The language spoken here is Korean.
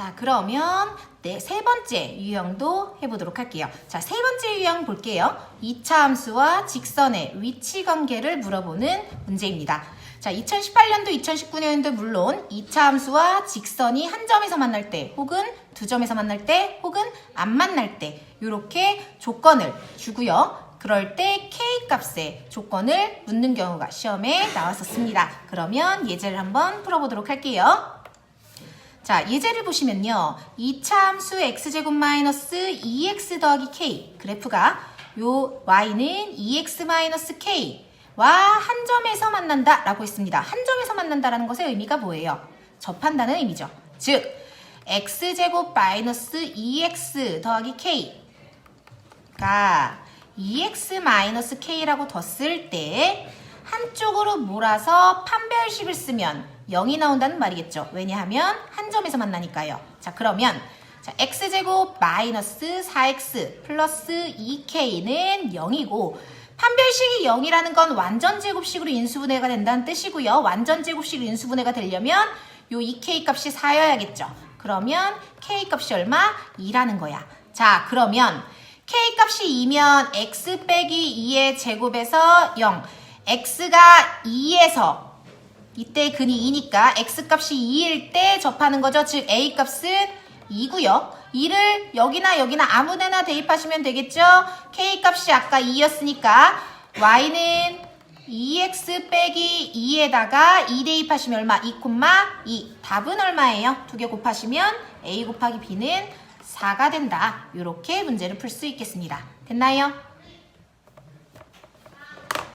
자, 그러면 네, 세 번째 유형도 해보도록 할게요. 자, 세 번째 유형 볼게요. 이차 함수와 직선의 위치 관계를 물어보는 문제입니다. 자, 2018년도, 2019년도 물론 이차 함수와 직선이 한 점에서 만날 때 혹은 두 점에서 만날 때 혹은 안 만날 때 이렇게 조건을 주고요. 그럴 때 K 값의 조건을 묻는 경우가 시험에 나왔었습니다. 그러면 예제를 한번 풀어보도록 할게요. 자, 예제를 보시면요. 2차 함수 x제곱 마이너스 2x 더하기 k 그래프가 요 y는 2x 마이너스 k와 한 점에서 만난다 라고 했습니다. 한 점에서 만난다라는 것의 의미가 뭐예요? 접한다는 의미죠. 즉, x제곱 마이너스 2x 더하기 k가 2x 마이너스 k라고 뒀을 때 한쪽으로 몰아서 판별식을 쓰면 0이 나온다는 말이겠죠. 왜냐하면 한 점에서 만나니까요. 자, 그러면 자, x제곱 마이너스 4x 플러스 2k는 0이고 판별식이 0이라는 건 완전 제곱식으로 인수분해가 된다는 뜻이고요. 완전 제곱식으로 인수분해가 되려면 요 2k 값이 4여야겠죠. 그러면 k 값이 얼마? 2라는 거야. 자, 그러면 k 값이 2면 x 빼기 2의 제곱에서 0. x가 2에서 이때 근이 2니까 x 값이 2일 때 접하는 거죠. 즉 a 값은 2고요. 2를 여기나 여기나 아무데나 대입하시면 되겠죠. k 값이 아까 2였으니까 y는 2x 빼기 2에다가 2 대입하시면 얼마? 2, 2. 답은 얼마예요? 두 개 곱하시면 a 곱하기 b는 4가 된다. 이렇게 문제를 풀 수 있겠습니다. 됐나요?